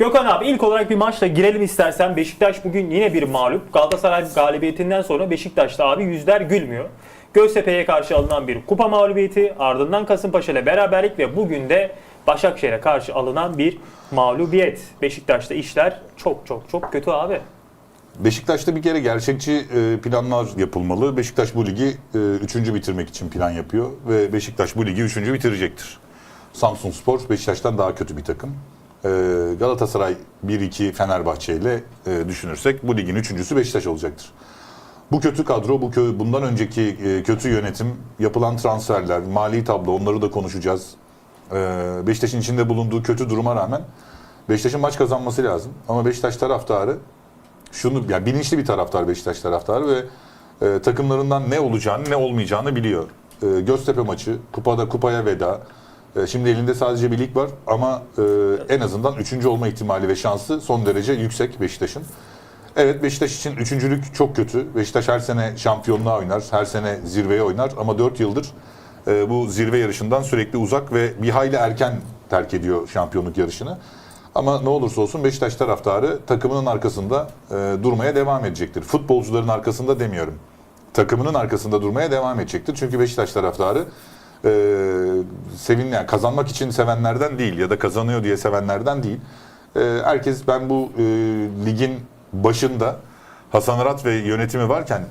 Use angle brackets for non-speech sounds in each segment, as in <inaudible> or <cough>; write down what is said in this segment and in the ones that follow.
Gökhan abi ilk olarak bir maçla girelim istersen. Beşiktaş bugün yine bir mağlup. Galatasaray galibiyetinden sonra Beşiktaş'ta abi yüzler gülmüyor. Göztepe'ye karşı alınan bir kupa mağlubiyeti, ardından Kasımpaşa ile beraberlik ve bugün de Başakşehir'e karşı alınan bir mağlubiyet. Beşiktaş'ta işler çok çok çok kötü abi. Beşiktaş'ta bir kere gerçekçi e, planlar yapılmalı. Beşiktaş bu ligi e, üçüncü bitirmek için plan yapıyor ve Beşiktaş bu ligi üçüncü bitirecektir. Samsun Spor Beşiktaş'tan daha kötü bir takım. E, Galatasaray 1-2 Fenerbahçe ile e, düşünürsek bu ligin üçüncüsü Beşiktaş olacaktır. Bu kötü kadro, bu kö- bundan önceki e, kötü yönetim, yapılan transferler, mali tablo onları da konuşacağız. E, Beşiktaş'ın içinde bulunduğu kötü duruma rağmen Beşiktaş'ın maç kazanması lazım. Ama Beşiktaş taraftarı şunu yani bilinçli bir taraftar Beşiktaş taraftarı ve e, takımlarından ne olacağını ne olmayacağını biliyor. E, Göztepe maçı, kupada kupaya veda. E, şimdi elinde sadece bir lig var ama e, en azından üçüncü olma ihtimali ve şansı son derece yüksek Beşiktaş'ın. Evet Beşiktaş için üçüncülük çok kötü. Beşiktaş her sene şampiyonluğa oynar, her sene zirveye oynar ama 4 yıldır e, bu zirve yarışından sürekli uzak ve bir hayli erken terk ediyor şampiyonluk yarışını. Ama ne olursa olsun Beşiktaş taraftarı takımının arkasında e, durmaya devam edecektir. Futbolcuların arkasında demiyorum. Takımının arkasında durmaya devam edecektir. Çünkü Beşiktaş taraftarı e, sevin yani kazanmak için sevenlerden değil ya da kazanıyor diye sevenlerden değil. E, herkes ben bu e, ligin başında Hasan Arat ve yönetimi varken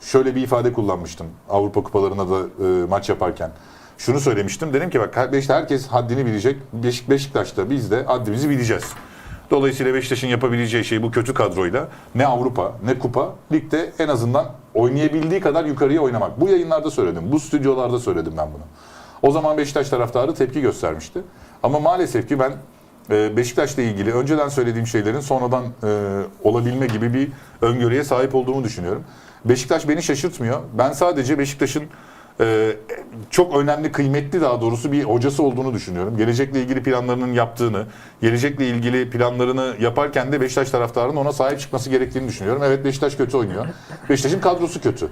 şöyle bir ifade kullanmıştım Avrupa kupalarına da e, maç yaparken. Şunu söylemiştim. Dedim ki bak Beşiktaş herkes haddini bilecek. Beşik, Beşiktaş'ta biz de haddimizi bileceğiz. Dolayısıyla Beşiktaş'ın yapabileceği şey bu kötü kadroyla ne Avrupa ne kupa ligde en azından oynayabildiği kadar yukarıya oynamak. Bu yayınlarda söyledim. Bu stüdyolarda söyledim ben bunu. O zaman Beşiktaş taraftarı tepki göstermişti. Ama maalesef ki ben e, Beşiktaş'la ilgili önceden söylediğim şeylerin sonradan e, olabilme gibi bir öngörüye sahip olduğumu düşünüyorum. Beşiktaş beni şaşırtmıyor. Ben sadece Beşiktaş'ın e, çok önemli, kıymetli daha doğrusu bir hocası olduğunu düşünüyorum. Gelecekle ilgili planlarının yaptığını, gelecekle ilgili planlarını yaparken de Beşiktaş taraftarının ona sahip çıkması gerektiğini düşünüyorum. Evet Beşiktaş kötü oynuyor. Beşiktaş'ın kadrosu kötü.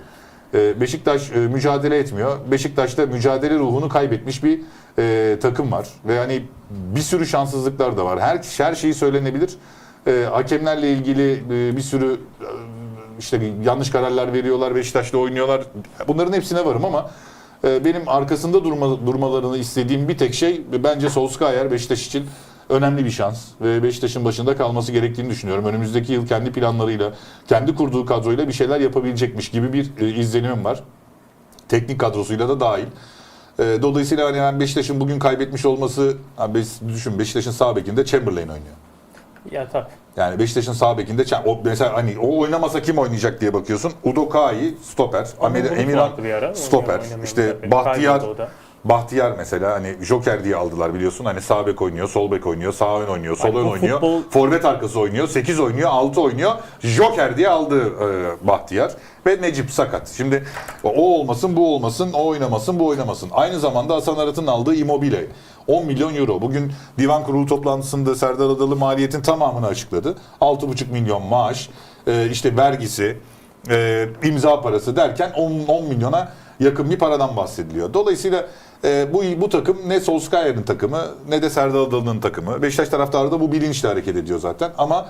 E, Beşiktaş e, mücadele etmiyor. Beşiktaş'ta mücadele ruhunu kaybetmiş bir e, takım var. Ve hani bir sürü şanssızlıklar da var. Her, her şeyi söylenebilir. E, hakemlerle ilgili e, bir sürü e, işte yanlış kararlar veriyorlar, Beşiktaş'ta oynuyorlar. Bunların hepsine varım ama e, benim arkasında durma, durmalarını istediğim bir tek şey bence Solskjaer Beşiktaş için önemli bir şans ve Beşiktaş'ın başında kalması gerektiğini düşünüyorum. Önümüzdeki yıl kendi planlarıyla, kendi kurduğu kadroyla bir şeyler yapabilecekmiş gibi bir e, izlenimim var. Teknik kadrosuyla da dahil. E, Dolayısıyla hani ben Beşiktaş'ın bugün kaybetmiş olması, düşün Beşiktaş'ın sağ bekinde Chamberlain oynuyor. Ya tabii. Yani Beşiktaş'ın sağ bekinde o mesela hani o oynamasa kim oynayacak diye bakıyorsun. Udokai stoper, Amir, Emirhan stoper. işte. Bahtiyar. Bahtiyar mesela hani Joker diye aldılar biliyorsun. Hani sağ bek oynuyor, sol bek oynuyor, sağ ön oynuyor, sol Hani ön oynuyor. futbol- Forvet arkası oynuyor, 8 oynuyor, 6 oynuyor. Joker diye aldı e, Bahtiyar ve Necip sakat. Şimdi o olmasın, bu olmasın, o oynamasın, bu oynamasın. Aynı zamanda Hasan Arat'ın aldığı Immobile. 10 milyon euro. Bugün divan kurulu toplantısında Serdar Adalı maliyetin tamamını açıkladı. 6,5 milyon maaş, e, işte vergisi, e, imza parası derken 10, 10 milyona yakın bir paradan bahsediliyor. Dolayısıyla e, bu bu takım ne Solskjaer'in takımı ne de Serdar Adalı'nın takımı. Beşiktaş taraftarı da bu bilinçle hareket ediyor zaten. Ama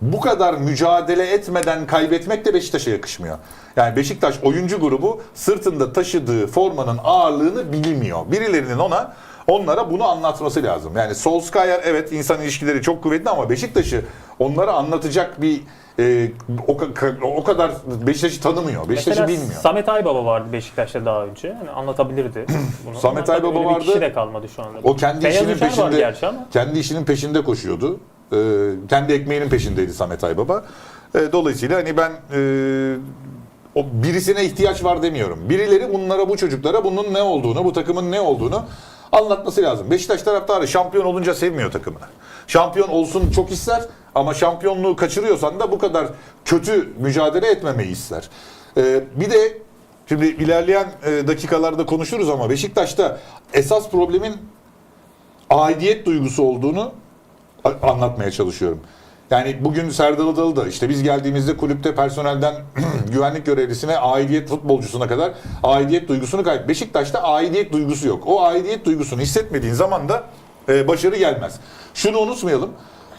bu kadar mücadele etmeden kaybetmek de Beşiktaş'a yakışmıyor. Yani Beşiktaş oyuncu grubu sırtında taşıdığı formanın ağırlığını bilmiyor. Birilerinin ona onlara bunu anlatması lazım. Yani Solskjaer evet insan ilişkileri çok kuvvetli ama Beşiktaş'ı onlara anlatacak bir e, o, o kadar Beşiktaş'ı tanımıyor. Beşiktaş'ı Mesela bilmiyor. Samet Aybaba vardı Beşiktaş'ta daha önce. Yani anlatabilirdi bunu. <clears throat> Samet Aybaba vardı. kişi de kalmadı şu anda. O kendi Feyyaz işinin peşinde kendi işinin peşinde koşuyordu. Ee, kendi ekmeğinin peşindeydi Samet Aybaba. Ee, dolayısıyla hani ben e, o birisine ihtiyaç var demiyorum. Birileri bunlara bu çocuklara bunun ne olduğunu, bu takımın ne olduğunu anlatması lazım. Beşiktaş taraftarı şampiyon olunca sevmiyor takımını. Şampiyon olsun çok ister ama şampiyonluğu kaçırıyorsan da bu kadar kötü mücadele etmemeyi ister. Ee, bir de şimdi ilerleyen e, dakikalarda konuşuruz ama Beşiktaş'ta esas problemin aidiyet duygusu olduğunu anlatmaya çalışıyorum. Yani bugün Serdar Adalı da işte biz geldiğimizde kulüpte personelden <clears throat> güvenlik görevlisine aidiyet futbolcusuna kadar aidiyet duygusunu kayıp. Beşiktaş'ta aidiyet duygusu yok. O aidiyet duygusunu hissetmediğin zaman da e, başarı gelmez. Şunu unutmayalım.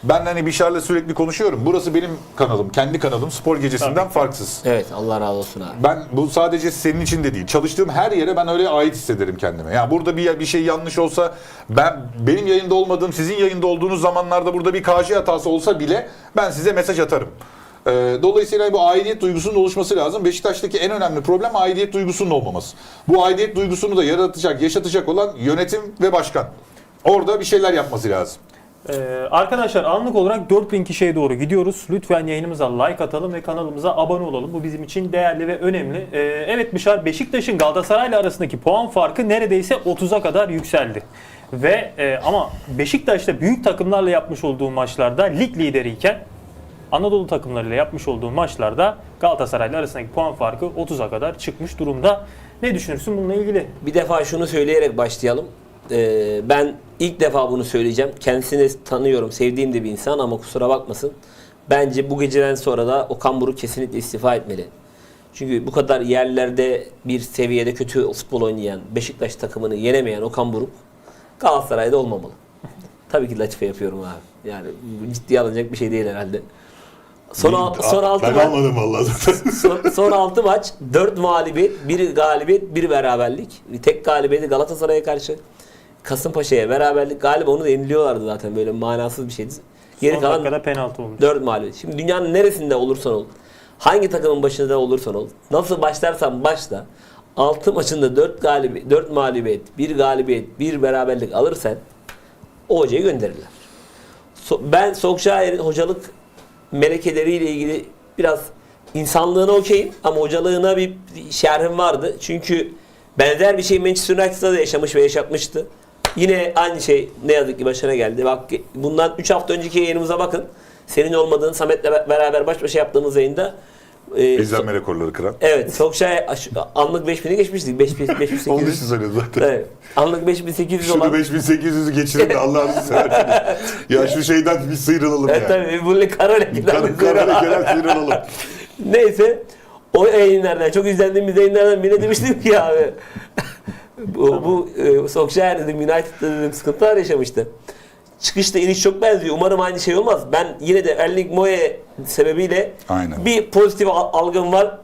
Ben hani Bişar'la sürekli konuşuyorum. Burası benim kanalım, kendi kanalım. Spor gecesinden Tabii farksız. Evet Allah razı olsun abi. Ben bu sadece senin için de değil. Çalıştığım her yere ben öyle ait hissederim kendime. Yani burada bir bir şey yanlış olsa ben benim yayında olmadığım, sizin yayında olduğunuz zamanlarda burada bir KJ hatası olsa bile ben size mesaj atarım. Ee, dolayısıyla bu aidiyet duygusunun oluşması lazım. Beşiktaş'taki en önemli problem aidiyet duygusunun olmaması. Bu aidiyet duygusunu da yaratacak, yaşatacak olan yönetim ve başkan. Orada bir şeyler yapması lazım. Ee, arkadaşlar anlık olarak 4000 kişiye doğru gidiyoruz. Lütfen yayınımıza like atalım ve kanalımıza abone olalım. Bu bizim için değerli ve önemli. Ee, evet Bişar Beşiktaş'ın Galatasaray'la arasındaki puan farkı neredeyse 30'a kadar yükseldi. Ve e, ama Beşiktaş'ta büyük takımlarla yapmış olduğu maçlarda lig lideriyken Anadolu takımlarıyla yapmış olduğu maçlarda Galatasaray'la arasındaki puan farkı 30'a kadar çıkmış durumda. Ne düşünürsün bununla ilgili? Bir defa şunu söyleyerek başlayalım. Ee, ben ilk defa bunu söyleyeceğim. Kendisini tanıyorum, sevdiğim de bir insan ama kusura bakmasın. Bence bu geceden sonra da Okan Buruk kesinlikle istifa etmeli. Çünkü bu kadar yerlerde bir seviyede kötü futbol oynayan, Beşiktaş takımını yenemeyen Okan Buruk Galatasaray'da olmamalı. Tabii ki latife yapıyorum abi. Yani ciddiye alınacak bir şey değil herhalde. Son, al- son altı ben maç, almadım vallahi. <laughs> son, son 6 maç 4 mağlubiyet, 1 galibiyet, 1 beraberlik. Tek galibiyeti Galatasaray'a karşı. Kasımpaşa'ya beraberlik. Galiba onu da yeniliyorlardı zaten böyle manasız bir şeydi. Geri Son kalan dakikada penaltı olmuş. 4 mağlubiyet. Şimdi dünyanın neresinde olursan ol, hangi takımın başında olursan ol, nasıl başlarsan başla, 6 maçında 4 galibiyet, 4 mağlubiyet, 1 galibiyet, 1 beraberlik alırsan o hocayı gönderirler. So- ben Sokşair'in hocalık melekeleriyle ilgili biraz insanlığına okeyim ama hocalığına bir şerhim vardı. Çünkü benzer bir şey Manchester United'da da yaşamış ve yaşatmıştı. Yine aynı şey ne yazık ki başına geldi. Bak bundan 3 hafta önceki yayınımıza bakın. Senin olmadığın Samet'le be- beraber baş başa yaptığımız yayında e, İzlenme rekorları kıran. Evet, Sokşay anlık 5000'i geçmiştik. 5000 <laughs> Onun için 5800. söylüyorum zaten. Evet. Anlık 5800 Şunu olan 5800'ü geçirin de Allah'ını seversen. <laughs> ya şu şeyden bir sıyrılalım Evet ya. tabii bu kara lekeler. Kar- Kara lekeler sıyrılalım. Neyse o yayınlardan çok izlendiğimiz yayınlardan birine demiştim ki abi bu, bu e, Solskjaer dedim United'da dedim sıkıntılar yaşamıştı. Çıkışta iniş çok benziyor. Umarım aynı şey olmaz. Ben yine de Erling Moye sebebiyle Aynen. bir pozitif al- algım var.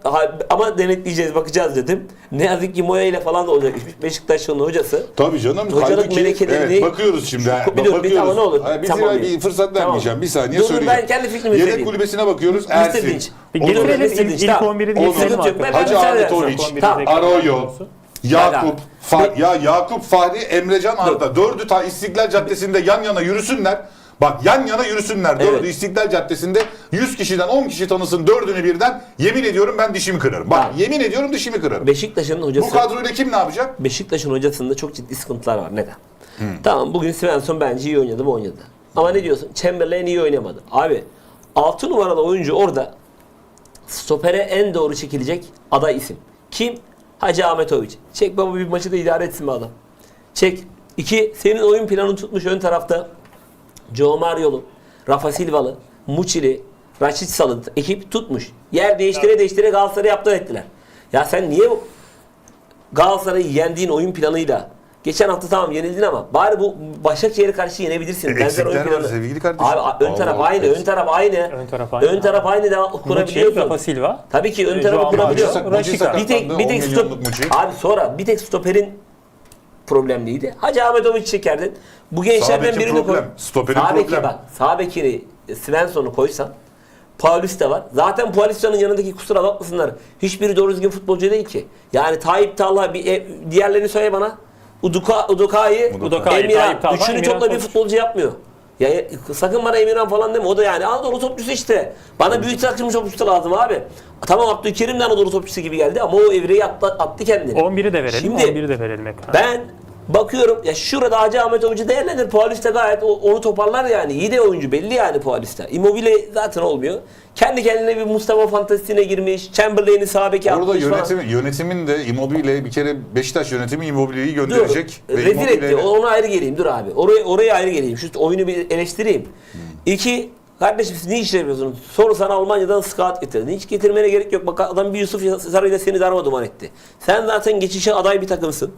Ama denetleyeceğiz, bakacağız dedim. Ne yazık ki Moye ile falan da olacak. Beşiktaş'ın hocası. Tabii canım. Hocalık melekelerini- evet, bakıyoruz şimdi. Biliyorum, bir bakıyoruz. ama ne olur. Ha, bir, Tamam. bir fırsat Tamam. vermeyeceğim. Bir saniye Dur, dur, söyleyeceğim. ben kendi fikrimi Yedek söyleyeyim. kulübesine bakıyoruz. Ersin. Bir getirelim ilk, ilk tamam. 11'i Onur- getirelim Sıkıntı yok. Ben- arkadaşlar. ben Hacı Ahmet Tamam. tekrar Arroyo. Yakup, Fa- ya Yakup Fahri, Emrecan Arda. Dördü ta İstiklal Caddesi'nde yan yana yürüsünler. Bak yan yana yürüsünler. Dördü Evet. İstiklal Caddesi'nde 100 kişiden 10 kişi tanısın dördünü birden. Yemin ediyorum ben dişimi kırarım. Bak Tamam. yemin ediyorum dişimi kırarım. Beşiktaş'ın Bu hocası kadroyla kim ne yapacak? Beşiktaş'ın hocasında çok ciddi sıkıntılar var. Neden? Tamam bugün Svensson bence iyi oynadı mı oynadı. Ama ne diyorsun? Chamberlain iyi oynamadı. Abi 6 numaralı oyuncu orada stopere en doğru çekilecek aday isim. Kim? Hacı Ahmetoviç. Çek baba bir maçı da idare etsin be adam. Çek. İki, senin oyun planını tutmuş ön tarafta Joe Mario'lu, Rafa Silva'lı, Muçili, Raşit Sal'ı ekip tutmuş. Yer değiştire değiştire Galatasaray'ı yaptılar ettiler. Ya sen niye Galatasaray'ı yendiğin oyun planıyla geçen hafta tamam yenildin ama bari bu Başakşehir'e karşı yenebilirsin. E, Benzer eksikler oyun var planı. sevgili kardeşim. Abi ön taraf Allah aynı, Allah. ön taraf aynı. Ön taraf aynı. Ön taraf aynı devam kurabiliyorsun. Rafa Silva. Tabii ki ön E, tarafı Joao kurabiliyorsun. Mario, Raşika. Bir tek bir tek stop, abi sonra bir tek stoperin problemliydi. Hacı Ahmetoviç çekerdin. Bu gençlerden bekin birini koy. problem, stoperin Sağ beki problem. bak. Sağ bekini Svensson'u koysan Paulista var. Zaten Paulista'nın yanındaki kusura bakmasınlar. Hiçbiri doğru düzgün futbolcu değil ki. Yani Tayyip Talha bir e, diğerlerini söyle bana. Uduka, Udoka'yı, Udoka'yı, Emirhan. Tayyip Talha, Üçünü Emirhan topla bir Koç. futbolcu yapmıyor. Ya ya, sakın bana Emirhan falan deme. O da yani Anadolu topçusu işte. Bana büyük takım topçusu lazım abi. Tamam Abdülkerim de Anadolu topçusu gibi geldi ama o evreyi attı, attı kendini. 11'i de verelim. Şimdi 11'i de verelim ekrana. Ben bakıyorum ya şurada Hacı Ahmet Hoca değerlendir. Paulista gayet o- onu toparlar yani. İyi de oyuncu belli yani Paulista. Immobile zaten olmuyor. Kendi kendine bir Mustafa fantasistiğine girmiş. Chamberlain'i sağ beke Orada atmış falan. yönetim, yönetimin de Immobile bir kere Beşiktaş yönetimi Immobile'yi gönderecek. Dur. Rezil Immobile- etti. Ona ayrı geleyim. Dur abi. Oraya, oraya ayrı geleyim. Şu oyunu bir eleştireyim. İki, kardeşim siz ne iş yapıyorsunuz? Sonra sana Almanya'dan scout getirdin. Hiç getirmene gerek yok. Bak adam bir Yusuf Sarı'yla seni darma duman etti. Sen zaten geçişe aday bir takımsın.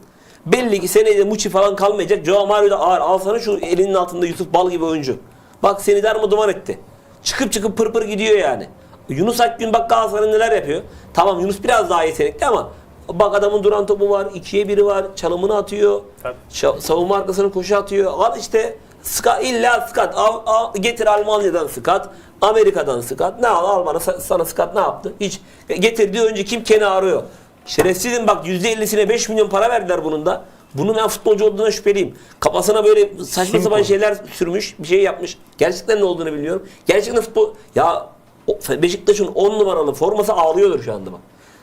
Belli ki seneye Muçi falan kalmayacak. Joao Mario da ağır. Al sana şu elinin altında Yusuf Bal gibi oyuncu. Bak seni darma duman etti. Çıkıp çıkıp pır pır gidiyor yani. Yunus Akgün bak Galatasaray neler yapıyor. Tamam Yunus biraz daha yetenekli ama bak adamın duran topu var, ikiye biri var, çalımını atıyor. Tabii. Savunma arkasına koşu atıyor. Al işte ska, illa skat. Al, al, getir Almanya'dan skat. Amerika'dan skat. Ne al al bana sana skat ne yaptı? Hiç. Getirdiği önce kim Ken'i arıyor. Şerefsizim bak %50'sine 5 milyon para verdiler bunun da. Bunun ben futbolcu olduğuna şüpheliyim. Kafasına böyle saçma Kim sapan bu? şeyler sürmüş, bir şey yapmış. Gerçekten ne olduğunu biliyorum. Gerçekten futbol... Ya o- Beşiktaş'ın 10 numaralı forması ağlıyordur şu anda bak.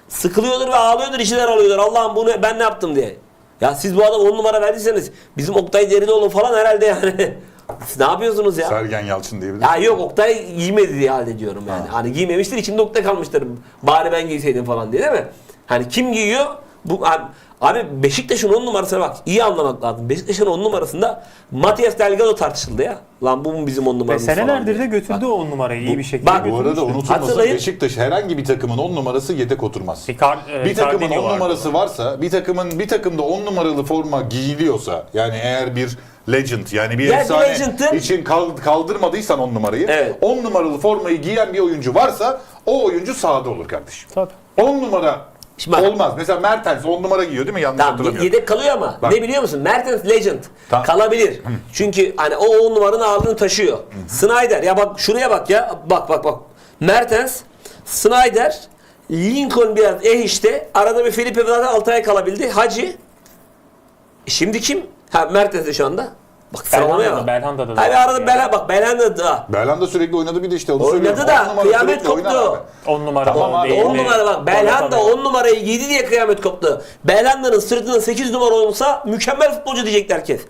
Sıkılıyordur ve ağlıyordur, işler alıyordur. Allah'ım bunu ben ne yaptım diye. Ya siz bu adam 10 numara verdiyseniz bizim Oktay Derinoğlu falan herhalde yani. <laughs> Siz ne yapıyorsunuz ya? Sergen Yalçın diyebilir Ya yok Oktay giymedi diye hallediyorum yani. Hani giymemiştir içimde Oktay kalmıştır. Bari ben giyseydim falan diye değil mi? Hani kim giyiyor? Bu abi, abi Beşiktaş'ın 10 numarasına bak. iyi anlamak lazım. Beşiktaş'ın 10 numarasında Matias Delgado tartışıldı ya. Lan bu mu bizim 10 Ve numaramız falan senelerdir diye. de götürdü o numarayı iyi bir şekilde bak- Bu arada götürmüştü. unutulmasın Hatırlayın. Beşiktaş herhangi bir takımın 10 numarası yedek oturmaz. Ricard- e, Bir takımın Ricardinho 10 vardı. numarası varsa, bir takımın bir takımda 10 numaralı forma giyiliyorsa, yani eğer bir legend yani bir Ya bir efsane legend'ın- için kal- kaldırmadıysan 10 numarayı, Evet. 10 numaralı formayı giyen bir oyuncu varsa o oyuncu sahada olur kardeşim. Tabii. 10 numara Şimdi bak- olmaz. Mesela Mertens 10 numara giyiyor değil mi? Yanlış Tamam hatırlamıyorum. yedek kalıyor ama Bak. ne biliyor musun? Mertens legend. Tamam. Kalabilir. Çünkü hani o 10 numaranın ağırlığını taşıyor. Snyder ya bak şuraya bak ya. Bak bak bak. Mertens, Snyder, Lincoln biraz eh işte. Arada bir Felipe zaten 6 ay kalabildi. Hacı. E Şimdi kim? Ha Mertens de şu anda. Bak sıralamaya Belhanda'da, bak. Belhanda'da da var arada. Belhanda bak Belhanda da. Belhanda sürekli oynadı bir de işte onu Oynadı söylüyorum. da, 10 numara kıyamet sürekli oynar koptu. abi. 10 numara Tamam abi, değil 10 mi? numara bak. Belhanda 10 numarayı giydi diye kıyamet koptu. Belhanda'nın sırtında 8 numara olsa mükemmel futbolcu diyecekler herkes.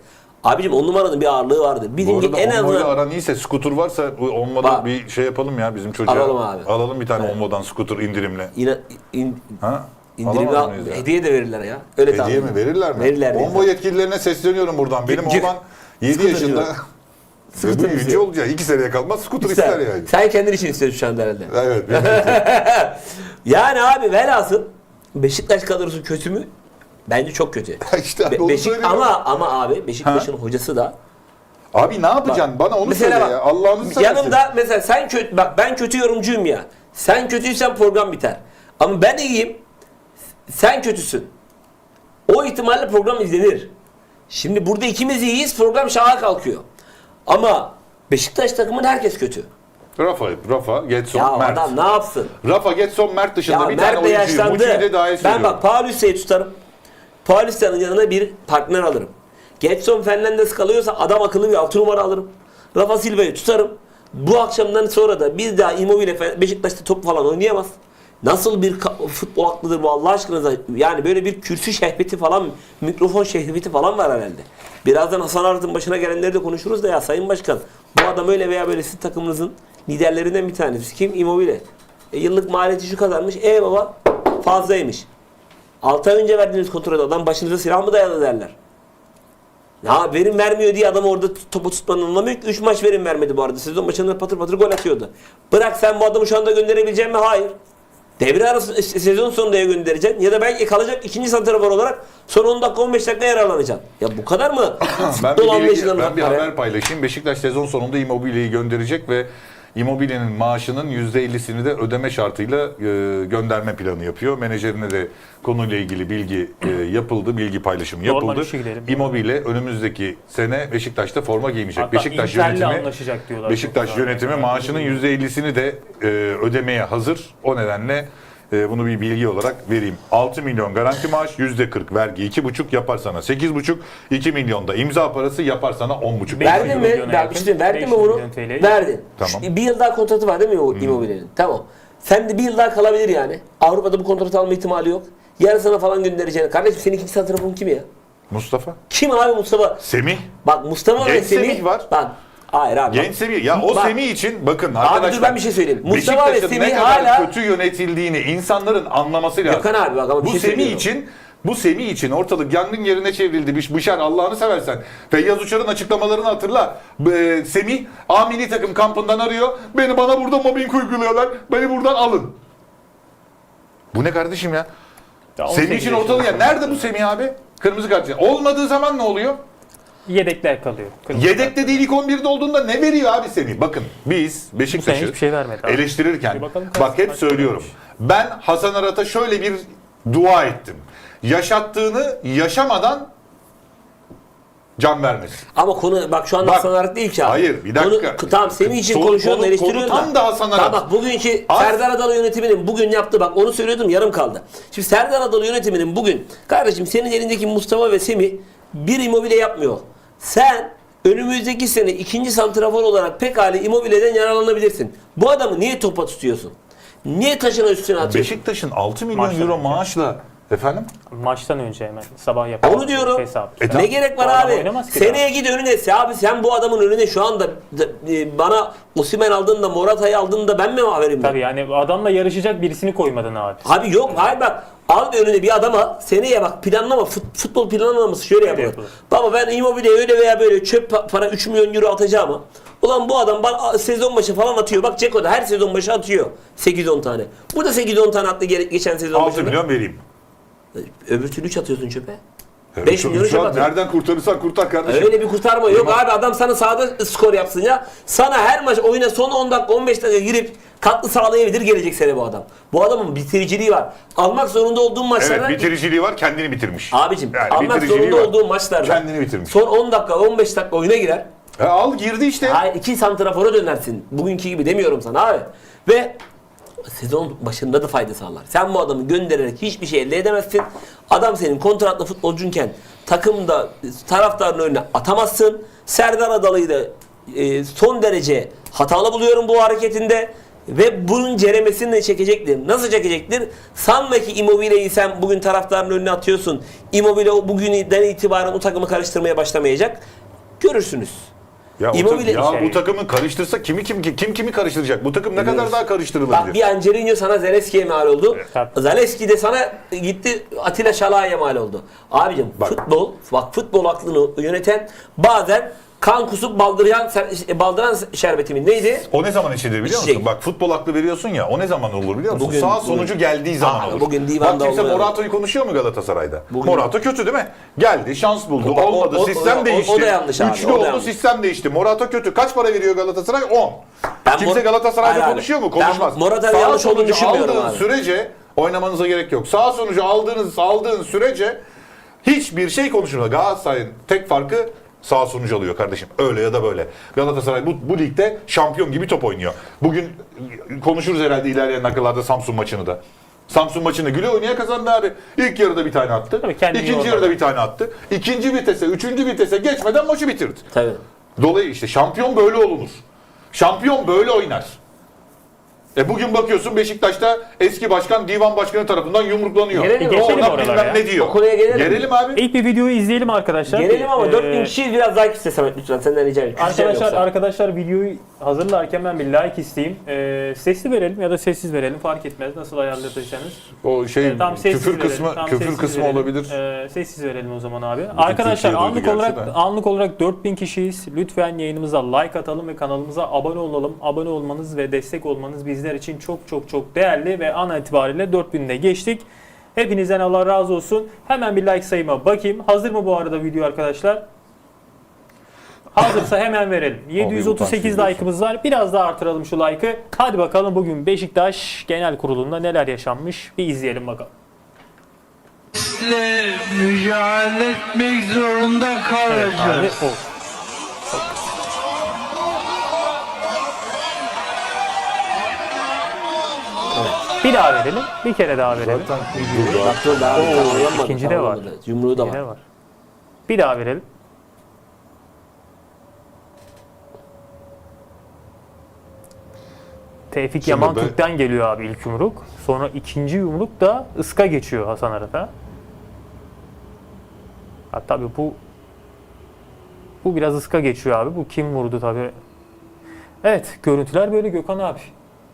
Abicim 10 numaranın bir ağırlığı vardır. Bu Bizim arada en Onvo'yla azından aran iyiyse skuter varsa bu Onvo'da Bak. bir şey yapalım ya bizim çocuğa. Alalım abi. Alalım bir tane Onvo'dan skuter indirimle. yine in, Ha? indirimli Alamaz al- mıyız ya? hediye de verirler ya. Öyle Hediye tahmin mi? ediyorum. Verirler mi? Verirler. Verirler. yetkililerine sesleniyorum buradan. Benim Gir- oğlan 7 <laughs> Scooter yaşında. diyor. Scooter yüce istiyor. olacak. 2 seneye kalmaz skuter İster. ister yani. Sen kendin için istiyorsun şu anda herhalde. Evet. <laughs> Yani abi velhasıl Beşiktaş kadrosu kötü mü? Bence çok kötü. <laughs> işte abi Be- onu Beşik, söylüyorum. ama ama abi Beşiktaş'ın hocası da Abi ne yapacaksın? Bana onu söyle ya. Allah'ını seversen. Yanımda mesela sen kötü bak ben kötü yorumcuyum ya. Sen kötüysen program biter. Ama ben iyiyim. Sen kötüsün. O ihtimalle program izlenir. Şimdi burada ikimiz iyiyiz program şaha kalkıyor. Ama Beşiktaş takımın herkes kötü. Rafa, Rafa, Getson, Ya Mert. adam ne yapsın? Rafa, Getson, Mert dışında Ya bir tane Mert de oyuncuyu. yaşlandı. De dahil Ben bak Paulusa'yı tutarım. Paulusa'nın yanına bir partner alırım. Getson Fernandes kalıyorsa adam akıllı bir 6 numara alırım. Rafa Silva'yı tutarım. Bu akşamdan sonra da bir daha Immobile Beşiktaş'ta top falan oynayamaz. Nasıl bir futbol aklıdır bu Allah aşkına? Yani böyle bir kürsü şehveti falan, mikrofon şehveti falan var herhalde. Birazdan Hasan Arat'ın başına gelenleri de konuşuruz da ya Sayın Başkan bu adam öyle veya böyle sizin takımınızın liderlerinden bir tanesi. Kim? Immobile. E, yıllık maliyeti şu kadarmış. E baba fazlaymış. 6 ay önce verdiğiniz kontrolde adam başınıza silah mı dayalı derler. Ya verim vermiyor diye adam orada topu tutmanın anlamı yok. 3 maç verim vermedi bu arada. Sezon başında patır patır gol atıyordu. Bırak sen bu adamı şu anda gönderebilecek mi? Hayır. Devre arası sezon sonunda ya göndereceksin ya da belki kalacak ikinci santrafor olarak son 10 dakika 15 dakika yararlanacaksın. Ya bu kadar mı? Ben bir, bilgi, ben bir var ya. haber paylaşayım. Beşiktaş sezon sonunda Immobile'yi gönderecek ve Immobile'nin maaşının %50'sini de ödeme şartıyla e, gönderme planı yapıyor. Menajerine de konuyla ilgili bilgi e, yapıldı, bilgi paylaşımı yapıldı. Immobile önümüzdeki sene Beşiktaş'ta forma giymeyecek. Hatta Beşiktaş Inter'le yönetimi anlaşacak diyorlar. Beşiktaş yönetimi maaşının %50'sini de e, ödemeye hazır. O nedenle e, bunu bir bilgi olarak vereyim. 6 milyon garanti maaş, %40 vergi, 2,5 yapar sana 8,5, 2 milyon da imza parası yapar sana 10,5. Beş Verdin mi? Ver, yakın, işte verdin mi 500 bunu? Verdin. Tamam. Şu- Bir yıl daha kontratı var değil mi o Immobile'nin? Tamam. Sen de bir yıl daha kalabilir yani. Avrupa'da bu kontratı alma ihtimali yok. Yarısına falan göndereceğini. Kardeşim senin ikinci santraforun kim ya? Mustafa, Kim abi Mustafa? Semih, Bak Mustafa ve Genç Semih. Semih var. Bak. Hayır abi. Genç. Semih. Ya o Bak. Semih için bakın Abi arkadaşlar. dur ben bir şey söyleyeyim. Mustafa ve Semih ne kadar hala... kötü yönetildiğini insanların anlaması lazım. Gökhan abi bak ama bir bu şey Semih için bu Semih için ortalık yangın yerine çevrildi. Bir Bışar Allah'ını seversen. Feyyaz Uçar'ın açıklamalarını hatırla. Ee, Semih A milli takım kampından arıyor. Beni bana burada mobbing uyguluyorlar. Beni buradan alın. Bu ne kardeşim ya? Ya Semih 18 için ortalık ya. Nerede bu Semih abi? Kırmızı kart. Olmadığı zaman ne oluyor? Yedekler kalıyor. Kırmızı Yedekte değil ilk 11'de olduğunda ne veriyor abi seni? Bakın biz Bu Beşiktaş'ı hiçbir şey vermedi abi. eleştirirken Bir bakalım kaç- bak hep kaç söylüyorum. Ben Hasan Arat'a şöyle bir dua ettim. Yaşattığını yaşamadan can vermesin. Ama konu bak şu anda Bak, Hasan Arat değil ki abi. hayır, bir dakika. Konu, tamam Semih için Konu- konuşuyorsun konu- eleştiriyorsun konu tam da Hasan Arat. Tamam bak bugünkü Az- Serdar Adalı yönetiminin bugün yaptı bak onu söylüyordum yarım kaldı. Şimdi Serdar Adalı yönetiminin bugün kardeşim senin elindeki Mustafa ve Semih bir imobile yapmıyor. Sen önümüzdeki sene ikinci santrafor olarak pekala immobileden yararlanabilirsin. Bu adamı niye topa tutuyorsun? Niye taşına üstüne atıyorsun? Beşiktaş'ın 6 milyon Maçtan euro maaşla efendim Maçtan önce hemen sabah yapalım. Onu diyorum. Hesap. E, ne gerek var abi? Seneye git önüne. Abi sen bu adamın önüne şu anda e, bana Osimhen aldığında, Morata'yı aldığında ben mi haberim yok? Tabii yani adamla yarışacak birisini koymadın abi. Abi yok hayır bak al önüne bir adama seneye bak planlama fut- futbol planlaması şöyle yapılır. yapılır. Baba ben Immobile öyle veya böyle çöp pa- para 3 milyon euro atacağım ama Ulan bu adam bana sezon başı falan atıyor. Bak Ceko da her sezon başı atıyor. 8-10 tane. Bu da 8-10 tane attı geçen sezon 6 başında. milyon vereyim. Öbür türlü 3 atıyorsun çöpe. Evet, Beş şu- milyonu şu an çok atıyor. Nereden kurtarırsan kurtar kardeşim. Öyle bir kurtarma yok Benim- abi adam sana sahada skor yapsın ya. Sana her maç oyuna son 10 dakika 15 dakika girip katkı sağlayabilir gelecek sene bu adam. Bu adamın bitiriciliği var. Almak zorunda olduğun maçlarda Evet bitiriciliği var kendini bitirmiş. abicim Yani almak bitiriciliği zorunda var. olduğun maçlarda Kendini bitirmiş. son 10 dakika 15 dakika oyuna girer. E, al girdi işte. Hayır iki santrafora dönersin. Bugünkü gibi demiyorum sana abi. Ve sezon başında da fayda sağlar. Sen bu adamı göndererek hiçbir şey elde edemezsin. Adam senin kontratlı futbolcunken takımda taraftarın önüne atamazsın. Serdar Adalı'yı da e, son derece hatalı buluyorum bu hareketinde. Ve bunun ceremesini de çekecektir. Nasıl çekecektir? Sanma ki Immobile'yi sen bugün taraftarın önüne atıyorsun. Immobile o bugünden itibaren o takımı karıştırmaya başlamayacak. Görürsünüz. Ya, o Immobile- takım- ya şey- bu takımı karıştırsa kimi kim kim kimi karıştıracak? Bu takım ne kadar Biliyoruz. daha Bak karıştırılabilir? bir Angelino sana Zaleski'ye mal oldu. Tabii. Zaleski de sana gitti Atilla Şalah'a mal oldu. Abicim Bak. futbol, bak futbol aklını yöneten bazen kan kusup baldıran baldıran şerbeti mi neydi? O ne zaman içilir biliyor musun? Bak futbol aklı veriyorsun ya o ne zaman olur biliyor musun? Bugün- Sağ bugün- sonucu geldiği zaman Aa, olur. bugün divanda Bak kimse. Morato'yu konuşuyor mu Galatasaray'da? Bugün- Morato kötü değil mi? Geldi şans buldu O- o- olmadı o- sistem o- değişti. o da yanlış abi, Üçlü o da oldu yanlış. sistem değişti. Morato kötü. Kaç para veriyor Galatasaray? 10. Ben Kimse Mor- Galatasaray'da abi. konuşuyor mu? Ben Konuşmaz. Morata'nın Sağ yanlış olduğunu sonucu düşünmüyorum aldığın abi. sürece oynamanıza gerek yok. Sağ sonucu aldığınız aldığın sürece hiçbir şey konuşulmaz. Galatasaray'ın tek farkı sağ sonucu alıyor kardeşim. Öyle ya da böyle. Galatasaray bu, bu ligde şampiyon gibi top oynuyor. Bugün konuşuruz herhalde ilerleyen dakikalarda Samsun maçını da. Samsun maçını güle oynaya kazandı abi. İlk yarıda bir tane attı. Tabii İkinci yormadı. yarıda bir tane attı. İkinci vitese, üçüncü vitese geçmeden maçı bitirdi. Tabii. Dolayı işte şampiyon böyle olunur. Şampiyon böyle oynar. E bugün bakıyorsun Beşiktaş'ta eski başkan divan başkanı tarafından yumruklanıyor. Gelelim, Oradan geçelim oralara bilmem ya. ne diyor. O konuya gelelim. Gelelim abi. İlk bir videoyu izleyelim arkadaşlar. Gelelim ama Ee, 4000 kişiyiz biraz like istesem lütfen senden rica ediyorum. Küseceğim Arkadaşlar yoksa. arkadaşlar videoyu hazırlarken ben bir like isteyeyim. Ee, sesli verelim ya da sessiz verelim fark etmez nasıl ayarladıysanız. O şey Ee, tam sessiz küfür verelim, kısmı tam küfür sessiz kısmı verelim. olabilir. Ee, sessiz verelim o zaman abi. Arkadaşlar Türkiye duydu anlık gerçi olarak de. anlık olarak 4000 kişiyiz. Lütfen yayınımıza like atalım ve kanalımıza abone olalım. Abone olmanız ve destek olmanız bizler için çok çok çok değerli ve an itibariyle 4000'de geçtik. Hepinizden Allah razı olsun. Hemen bir like sayıma bakayım. Hazır mı bu arada video arkadaşlar? Hazırsa hemen verelim. 738 utanç like'ımız var. Biraz daha artıralım şu like'ı. Hadi bakalım bugün Beşiktaş Genel Kurulu'nda neler yaşanmış bir izleyelim bakalım. ile mücadele etmek zorunda Evet kalacağız. abi o. Bir daha verelim. Bir kere daha verelim. Bak dur daha bir ikinci de var. tamamlanmadı. Yumruğu da Bir var. de var. Bir daha verelim. Tevfik Şimdi Yaman ben- Türk'ten geliyor abi ilk yumruk. Sonra ikinci yumruk da ıska geçiyor Hasan Arat'a. Ha tabii bu bu biraz ıska geçiyor abi. Bu kim vurdu tabii. Evet, görüntüler böyle Gökhan abi.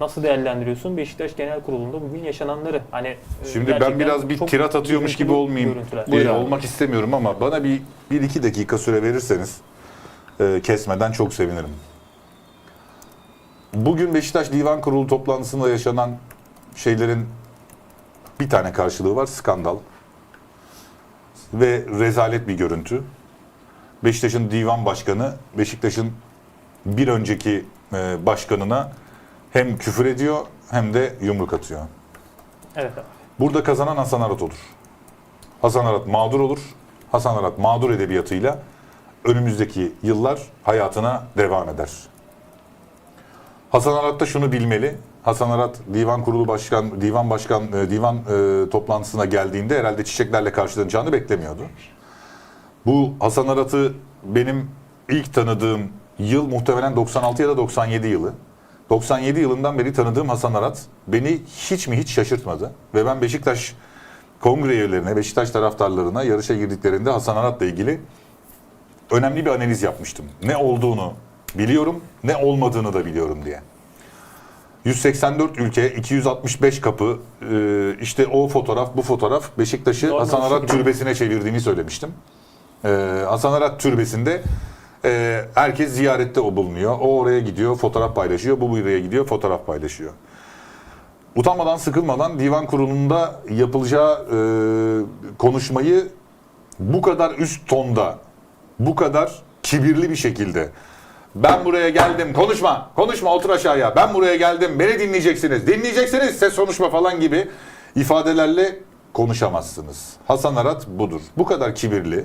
Nasıl değerlendiriyorsun Beşiktaş Genel Kurulu'nda bugün yaşananları? Hani e, Şimdi ben biraz bir tirat atıyormuş gibi olmayayım. görüntüler. Ee, olmak istemiyorum ama bana bir, bir iki dakika süre verirseniz e, kesmeden çok sevinirim. Bugün Beşiktaş Divan Kurulu toplantısında yaşanan şeylerin bir tane karşılığı var. Skandal. Ve rezalet bir görüntü. Beşiktaş'ın divan başkanı Beşiktaş'ın bir önceki e, başkanına hem küfür ediyor hem de yumruk atıyor. Evet abi. Burada kazanan Hasan Arat olur. Hasan Arat mağdur olur. Hasan Arat mağdur edebiyatıyla önümüzdeki yıllar hayatına devam eder. Hasan Arat da şunu bilmeli. Hasan Arat divan kurulu başkan, divan başkan, e, divan e, toplantısına geldiğinde herhalde çiçeklerle karşılanacağını beklemiyordu. Bu Hasan Arat'ı benim ilk tanıdığım yıl muhtemelen 96 ya da 97 yılı. 97 yılından beri tanıdığım Hasan Arat beni hiç mi hiç şaşırtmadı. Ve ben Beşiktaş kongre üyelerine, Beşiktaş taraftarlarına yarışa girdiklerinde Hasan Arat'la ilgili önemli bir analiz yapmıştım. Ne olduğunu biliyorum, ne olmadığını da biliyorum diye. 184 ülke, 265 kapı, e, işte o fotoğraf, bu fotoğraf Beşiktaş'ı Doğru, Hasan Arat türbesine çevirdiğini söylemiştim. Ee, Hasan Arat Türbesi'nde e, herkes ziyarette o bulunuyor. O oraya gidiyor, fotoğraf paylaşıyor. Bu buraya gidiyor, fotoğraf paylaşıyor. Utanmadan, sıkılmadan divan kurulunda yapılacağı e, konuşmayı bu kadar üst tonda, bu kadar kibirli bir şekilde ben buraya geldim konuşma konuşma otur aşağıya ben buraya geldim beni dinleyeceksiniz dinleyeceksiniz ses konuşma falan gibi ifadelerle konuşamazsınız. Hasan Arat budur. Bu kadar kibirli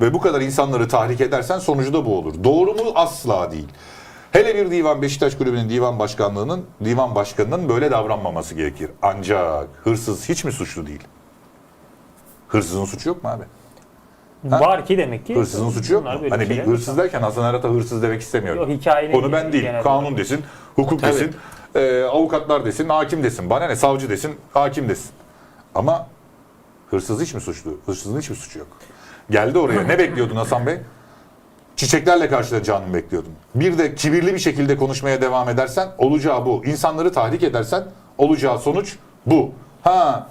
ve bu kadar insanları tahrik edersen sonucu da bu olur. Doğru mu? Asla değil. Hele bir divan Beşiktaş Kulübü'nün divan başkanlığının divan başkanının böyle davranmaması gerekir. Ancak hırsız hiç mi suçlu değil? Hırsızın suçu yok mu abi? Ha? Var ki demek ki. Hırsızın suçu yok mu? Hani bir hırsız derken Hasan Arat'a hırsız demek istemiyorum. Yok, hikayenin Onu ben değil. genel Kanun desin, hukuk Tabii. desin, e, avukatlar desin, hakim desin. Bana ne? Savcı desin, hakim desin. Ama hırsız hiç mi suçlu? Hırsızın hiç mi suçu yok? Geldi oraya. Ne bekliyordun Hasan Bey? Çiçeklerle karşılanacağını mı bekliyordun? Bir de kibirli bir şekilde konuşmaya devam edersen olacağı bu. İnsanları tahrik edersen olacağı sonuç bu. Ha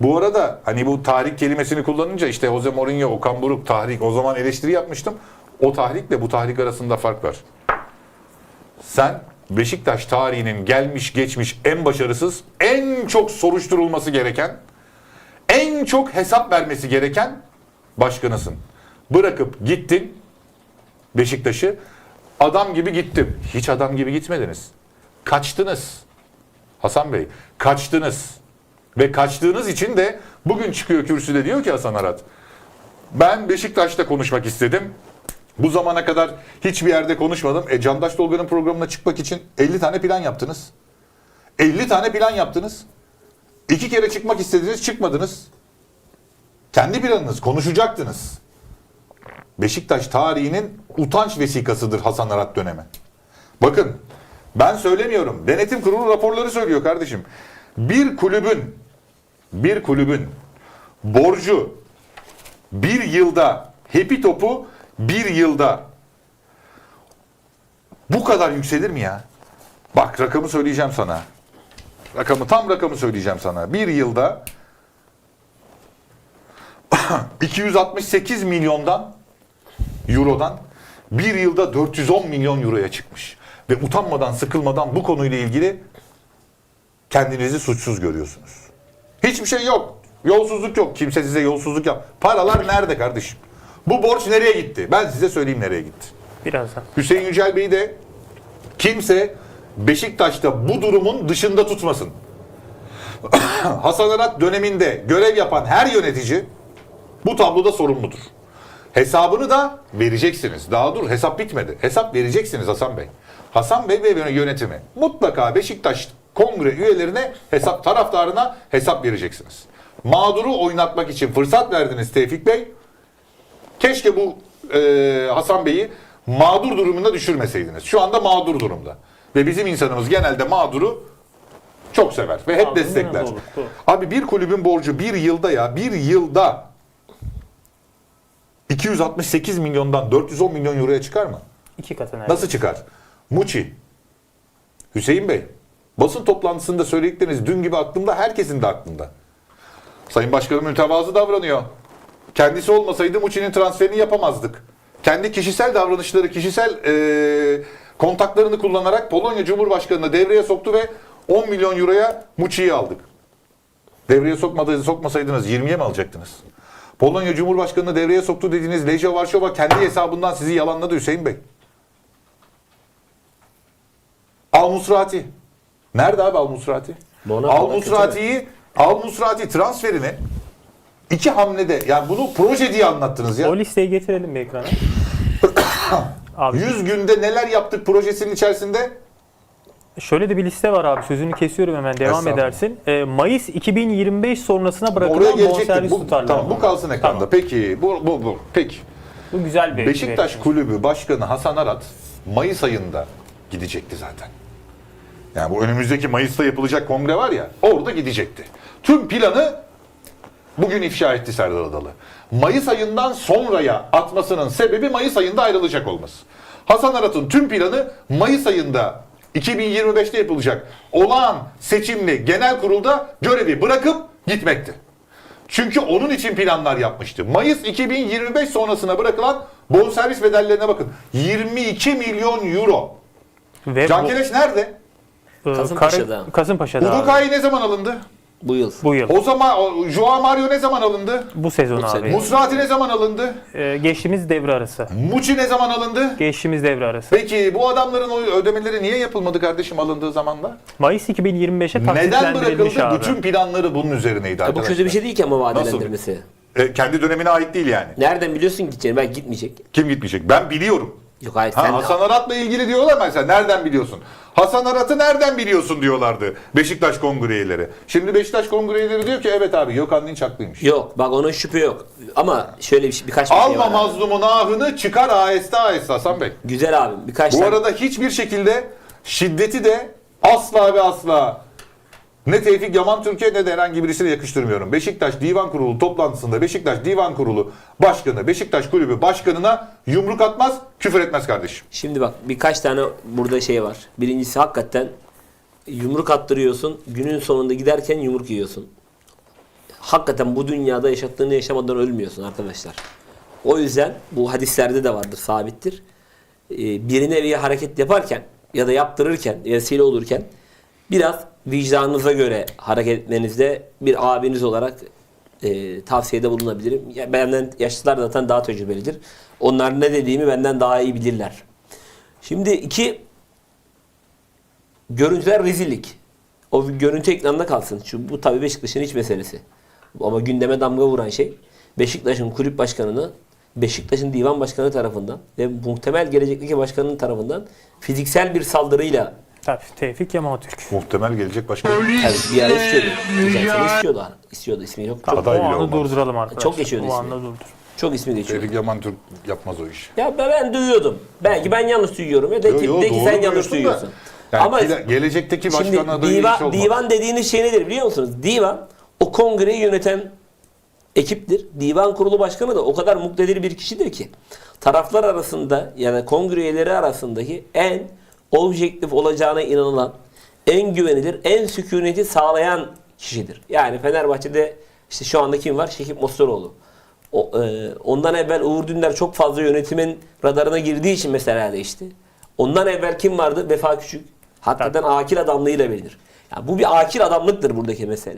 bu arada hani bu tahrik kelimesini kullanınca işte Jose Mourinho, Okan Buruk tahrik o zaman eleştiri yapmıştım. O tahrikle bu tahrik arasında fark var. Sen Beşiktaş tarihinin gelmiş geçmiş en başarısız, en çok soruşturulması gereken, en çok hesap vermesi gereken başkanısın. Bırakıp gittin Beşiktaş'ı adam gibi gittim. Hiç adam gibi gitmediniz. Kaçtınız. Hasan Bey kaçtınız. Ve kaçtığınız için de bugün çıkıyor kürsüde diyor ki Hasan Arat. Ben Beşiktaş'ta konuşmak istedim. Bu zamana kadar hiçbir yerde konuşmadım. E Candaş Tolga'nın programına çıkmak için 50 tane plan yaptınız. 50 tane plan yaptınız. İki kere çıkmak istediniz, çıkmadınız. Kendi planınız, konuşacaktınız. Beşiktaş tarihinin utanç vesikasıdır Hasan Arat dönemi. Bakın ben söylemiyorum. Denetim kurulu raporları söylüyor kardeşim. Bir kulübün bir kulübün borcu bir yılda hepi topu bir yılda bu kadar yükselir mi ya? Bak rakamı söyleyeceğim sana. Rakamı tam rakamı söyleyeceğim sana. Bir yılda <coughs> 268 milyondan Euro'dan bir yılda 410 milyon Euro'ya çıkmış. Ve utanmadan, sıkılmadan bu konuyla ilgili kendinizi suçsuz görüyorsunuz. Hiçbir şey yok. Yolsuzluk yok. Kimse size yolsuzluk yap. Paralar nerede kardeşim? Bu borç nereye gitti? Ben size söyleyeyim nereye gitti. Birazdan. Hüseyin Yücel Bey'i de kimse Beşiktaş'ta bu durumun dışında tutmasın. <coughs> Hasan Arat döneminde görev yapan her yönetici bu tabloda sorumludur. Hesabını da vereceksiniz. Daha dur hesap bitmedi. Hesap vereceksiniz Hasan Bey. Hasan Bey ve yönetimi mutlaka Beşiktaş kongre üyelerine hesap taraftarına hesap vereceksiniz. Mağduru oynatmak için fırsat verdiniz Tevfik Bey. Keşke bu e, Hasan Bey'i mağdur durumuna düşürmeseydiniz. Şu anda mağdur durumda. Ve bizim insanımız genelde mağduru çok sever ve hep Mağdurun destekler. olur, doğru. Abi bir kulübün borcu bir yılda ya bir yılda 268 milyondan 410 milyon euroya çıkar mı? İki katı nerede? Nasıl çıkar? Muçi, Hüseyin Bey, basın toplantısında söyledikleriniz dün gibi aklımda, herkesin de aklında. Sayın Başkanım mütevazı davranıyor. Kendisi olmasaydı Muçi'nin transferini yapamazdık. Kendi kişisel davranışları, kişisel eee, kontaklarını kullanarak Polonya Cumhurbaşkanı'nı devreye soktu ve 10 milyon euroya Muçi'yi aldık. Devreye sokmadı, sokmasaydınız 20'ye mi alacaktınız? Polonya Cumhurbaşkanı'nı devreye soktu dediğiniz Lejia Varşova kendi hesabından sizi yalanladı Hüseyin Bey. Al Musrati. Nerede abi Al Musrati? Al Musrati'yi Al Musrati transferini iki hamlede yani bunu proje diye anlattınız ya. O listeyi getirelim bir ekrana. <coughs> abi 100 günde neler yaptık projesinin içerisinde? şöyle de bir liste var abi. Sözünü kesiyorum hemen devam edersin. Ee, Mayıs 2025 sonrasına bırakılan bonservis Bu, tutarları. tamam bu kalsın ekranda. Tamam. Peki bu, bu, bu. Peki. Bu güzel bir Beşiktaş veri. Kulübü Başkanı Hasan Arat Mayıs ayında gidecekti zaten. Yani bu önümüzdeki Mayıs'ta yapılacak kongre var ya orada gidecekti. Tüm planı bugün ifşa etti Serdar Adalı. Mayıs ayından sonraya atmasının sebebi Mayıs ayında ayrılacak olması. Hasan Arat'ın tüm planı Mayıs ayında 2025'te yapılacak olağan seçimli genel kurulda görevi bırakıp gitmekti. Çünkü onun için planlar yapmıştı. Mayıs 2025 sonrasına bırakılan bonservis bedellerine bakın. 22 milyon euro. Ve Can bu- Keleş nerede? E, Kasımpaşa'da. Kasımpaşa'da. Udokai ne zaman alındı? Bu yıl. Bu yıl. O zaman o, Joao Mario ne zaman alındı? Bu sezon Bu abi. sezon. Musrati ne zaman alındı? Ee, geçtiğimiz devre arası. Muçi ne zaman alındı? Geçtiğimiz devre arası. Peki bu adamların o ödemeleri niye yapılmadı kardeşim alındığı zamanda? Mayıs 2025'e Neden taksitlendirilmiş bırakıldı? abi. Bütün planları bunun üzerineydi Ya bu arkadaşlar. kötü bir şey değil ki ama vadelendirmesi. E, kendi dönemine ait değil yani. Nereden biliyorsun gideceğini? Belki gitmeyecek. Kim gitmeyecek? Ben biliyorum. Yok hayır Ha, sen Hasan Arat'la ilgili diyorlar mesela nereden biliyorsun? Hasan Arat'ı nereden biliyorsun diyorlardı Beşiktaş kongre üyeleri. Şimdi Beşiktaş kongre üyeleri diyor ki evet abi Gökhan Dinç haklıymış. Yok bak onun şüphe yok. Ama şöyle bir şey, birkaç bir şey Alma var. abi. mazlumun ahını çıkar aheste aheste Hasan Bey. Güzel abi birkaç Bu tane. arada hiçbir şekilde şiddeti de asla ve asla ne Tevfik Yaman Türkiye ne de herhangi birisine yakıştırmıyorum. Beşiktaş Divan Kurulu toplantısında Beşiktaş Divan Kurulu Başkanı, Beşiktaş Kulübü Başkanı'na yumruk atmaz, küfür etmez kardeşim. Şimdi bak birkaç tane burada şey var. Birincisi hakikaten yumruk attırıyorsun. Günün sonunda giderken yumruk yiyorsun. Hakikaten bu dünyada yaşattığını yaşamadan ölmüyorsun arkadaşlar. O yüzden bu hadislerde de vardır, sabittir. Ee, birine bir hareket yaparken ya da yaptırırken, vesile olurken biraz vicdanınıza göre hareket etmenizde bir abiniz olarak e, tavsiyede bulunabilirim. Ya, benden yaşlılar zaten daha tecrübelidir. Onlar ne dediğimi benden daha iyi bilirler. Şimdi iki görüntüler rezillik. O görüntü ekranda kalsın. Şu bu tabii Beşiktaş'ın iç meselesi. Ama gündeme damga vuran şey Beşiktaş'ın kulüp başkanını Beşiktaş'ın divan başkanı tarafından ve muhtemel gelecekteki başkanının tarafından fiziksel bir saldırıyla Tabii Tevfik Yaman Türk. Muhtemel gelecek başkan. tabii bir ara istiyordu. Geçen sene mücadele istiyordu. İstiyordu ismi yok. Çok, Aday o bile anı olmaz. durduralım arkadaşlar. Çok geçiyordu O ismi. anda durdur. çok ismi geçiyor. Tevfik Yaman Türk yapmaz o işi. Ya ben, ben duyuyordum. Belki ben yanlış duyuyorum ya de Yo, ki, yo, de ki doğru sen yanlış duyuyorsun da. duyuyorsun. Yani Ama pila- gelecekteki başkan Şimdi adayı divan, hiç olmaz. divan dediğiniz şey nedir biliyor musunuz? Divan o kongreyi yöneten ekiptir. Divan kurulu başkanı da o kadar muktedir bir kişidir ki taraflar arasında yani kongre üyeleri arasındaki en objektif olacağına inanılan, en güvenilir, en sükuneti sağlayan kişidir. Yani Fenerbahçe'de işte şu anda kim var? Şekip Mostaroğlu. O, e, ondan evvel Uğur Dündar çok fazla yönetimin radarına girdiği için mesela değişti. Ondan evvel kim vardı? Vefa Küçük. Hakikaten akil adamlığıyla bilinir. Yani bu bir akil adamlıktır buradaki mesele.